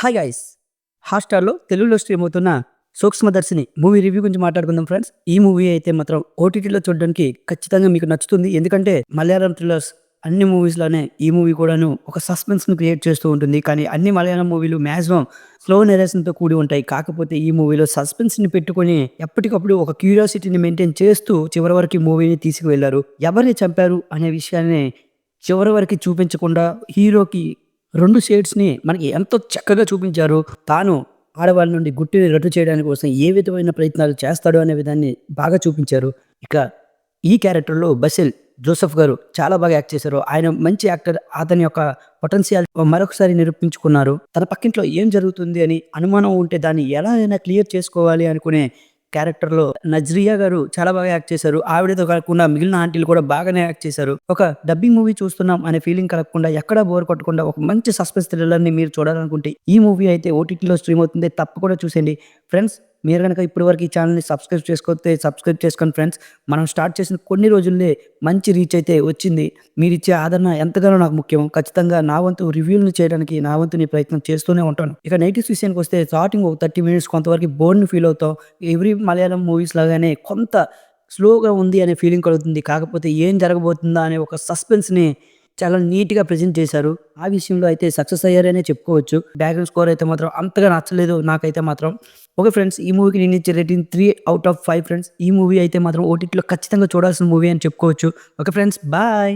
Hi guys హాట్స్టార్లో తెలుగులో stream అవుతున్న సూక్ష్మదర్శిని movie review గురించి మాట్లాడుకుందాం ఫ్రెండ్స్ ఈ మూవీ అయితే మాత్రం ఓటీటీలో చూడడానికి ఖచ్చితంగా మీకు నచ్చుతుంది. ఎందుకంటే మలయాళం థ్రిల్లర్స్ అన్ని మూవీస్లోనే ఈ మూవీ కూడాను ఒక సస్పెన్స్ను క్రియేట్ చేస్తూ ఉంటుంది. కానీ అన్ని మలయాళం మూవీలు మ్యాక్సిమం స్లో నెరేషన్తో కూడి ఉంటాయి. కాకపోతే ఈ మూవీలో సస్పెన్స్ని పెట్టుకొని ఎప్పటికప్పుడు ఒక క్యూరియాసిటీని మెయింటైన్ చేస్తూ చివరి వరకు ఈ మూవీని తీసుకువెళ్ళారు. ఎవరిని చంపారు అనే విషయాన్ని చివరి వరకు చూపించకుండా హీరోకి రెండు షేడ్స్ని మనకి ఎంతో చక్కగా చూపించారు. తాను ఆడవాళ్ళ నుండి గుట్టిని రద్దు చేయడానికి కోసం ఏ విధమైన ప్రయత్నాలు చేస్తాడు అనే విధాన్ని బాగా చూపించారు. ఇక ఈ క్యారెక్టర్లో బసిల్ జోసెఫ్ గారు చాలా బాగా యాక్ట్ చేశారు. ఆయన మంచి యాక్టర్ అతని యొక్క పొటెన్షియల్ మరొకసారి నిరూపించుకున్నారు. తన పక్కింట్లో ఏం జరుగుతుంది అని అనుమానం ఉంటే దాన్ని ఎలా అయినా క్లియర్ చేసుకోవాలి అనుకునే క్యారెక్టర్లో నజ్రియా గారు చాలా బాగా యాక్ట్ చేశారు. ఆవిడతో కాకుండా మిగిలిన ఆంటీలు కూడా బాగానే యాక్ట్ చేశారు. ఒక డబ్బింగ్ మూవీ చూస్తున్నాం అనే ఫీలింగ్ కలగకుండా ఎక్కడా బోర్ కొట్టకుండా ఒక మంచి సస్పెన్స్ థ్రిల్లర్ని మీరు చూడాలనుకుంటే ఈ మూవీ అయితే ఓటీటీలో స్ట్రీమ్ అవుతుంది. తప్పకుండా చూసేయండి. ఫ్రెండ్స్ మీరు కనుక ఇప్పటి వరకు ఈ ఛానల్ని సబ్స్క్రైబ్ చేసుకోతే సబ్స్క్రైబ్ చేసుకోండి ఫ్రెండ్స్ మనం స్టార్ట్ చేసిన కొన్ని రోజుల్లే మంచి రీచ్ అయితే వచ్చింది. మీరు ఇచ్చే ఆదరణ ఎంతగానో నాకు ముఖ్యం. ఖచ్చితంగా నా వంతు రివ్యూలు చేయడానికి నా వంతు నీ ప్రయత్నం చేస్తూనే ఉంటాను. ఇక నెగిటివ్స్ విషయానికి వస్తే స్టార్టింగ్ ఒక థర్టీ మినిట్స్ కొంతవరకు బోర్డ్ని ఫీల్ అవుతాం. ఎవ్రీ మలయాళం మూవీస్ లాగానే కొంత స్లోగా ఉంది అనే ఫీలింగ్ కలుగుతుంది. కాకపోతే ఏం జరగబోతుందా అనే ఒక సస్పెన్స్ని చాలా నీట్గా ప్రజెంట్ చేశారు. ఆ విషయంలో అయితే సక్సెస్ అయ్యారనే చెప్పుకోవచ్చు. బ్యాక్గ్రౌండ్ స్కోర్ అయితే మాత్రం అంతగా నచ్చలేదు నాకైతే మాత్రం. ఓకే ఫ్రెండ్స్ ఈ మూవీకి నేను ఇచ్చే rating three out of five friends. ఈ మూవీ అయితే మాత్రం ఓటీటీలో ఖచ్చితంగా చూడాల్సిన మూవీ అని చెప్పుకోవచ్చు. Okay friends bye!